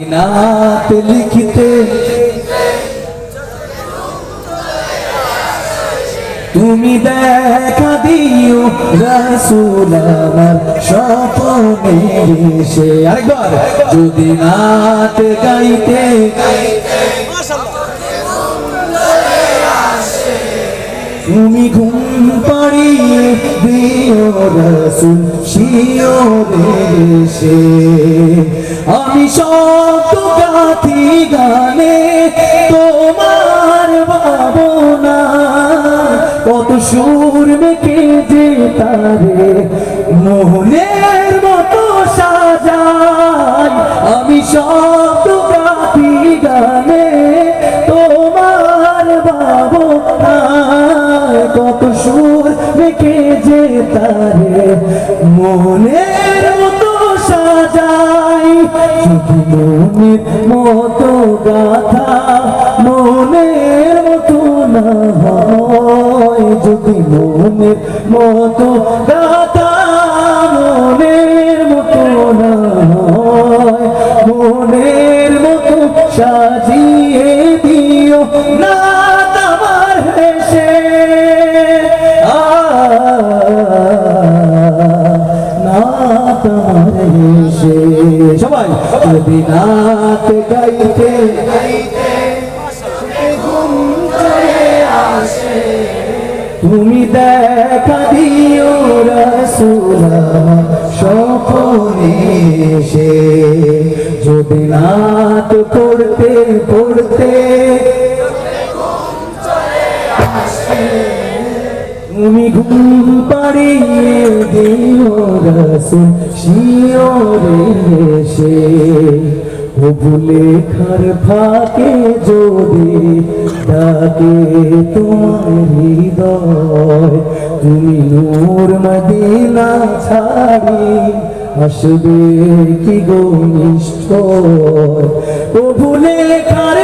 নাত লিখিতে তুমি দেখা দিও রাসুল আমার স্বপনে এসে। আরেকবার, যদি নাত গাইতে তুমি ঘুম পাড়িয়ে দিও রসুল সে আমি সব গাথি গানে তোমার ভাবনা। কত সুর মেখে যে তারে মোহনের মতো সাজাই। আমি সব গাথি গানে তোমার ভাবনা। কত সুর মেখে যে তারে সাজাই যদি মনের মতো গাথা, মনের মতো না হয়। যদি মনের মতো গাথা, মনের মতো না হয়। মনের মতো সাজিয়ে দিও না তোমার হেসে। সবাই যদি নাচ গাইতে, তুমি দেখা দিও রসুল স্বপনে এসে। যদি নাত পড়তে পড়তে তুমি ঘুম পাড়িয়ে দিও রসুল শিওরে এসে লেখার ফাঁকে যদি ডাকে তোমার হৃদয়, তুমি নূর মদিনা ছাড়ি আসবে কি গো নিশ্চয়? ও লেখার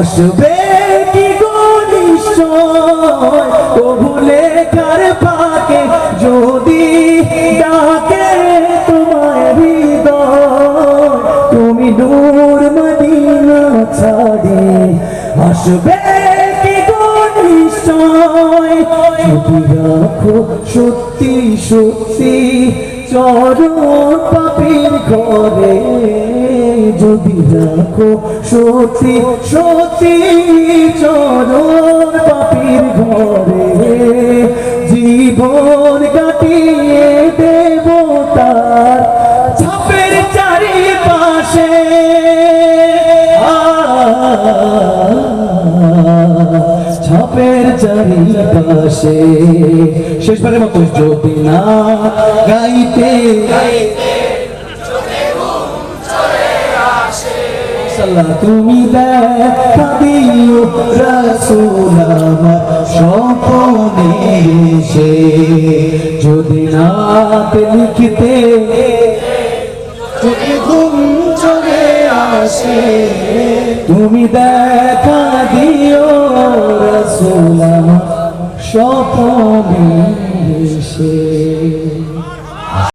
আসবে কি ও ভুলে কার পাকে যদি ডাকে তোমার হৃদয়, তুমি নূর মদিনা ছাড়ে। আসবে রাখো সত্যি সত্যি, চরণ পাপির ঘরে। যদি রাখো, সত্যি সত্যি চরণ পাপির ঘরে। জীবন কাটিয়ে দেব তার ছাপের চারিপাশে। ছাপের চারিপাশে। শেষবারের মতো যদি না গাইতে সাল্লাহ তুমি দেখা দিও রাসূল আমার স্বপনে এসে। যদি নাত লিখতে, যদি ঘুম চলে আসে, তুমি দেখা দিও রাসূল আমার স্বপনে এসে।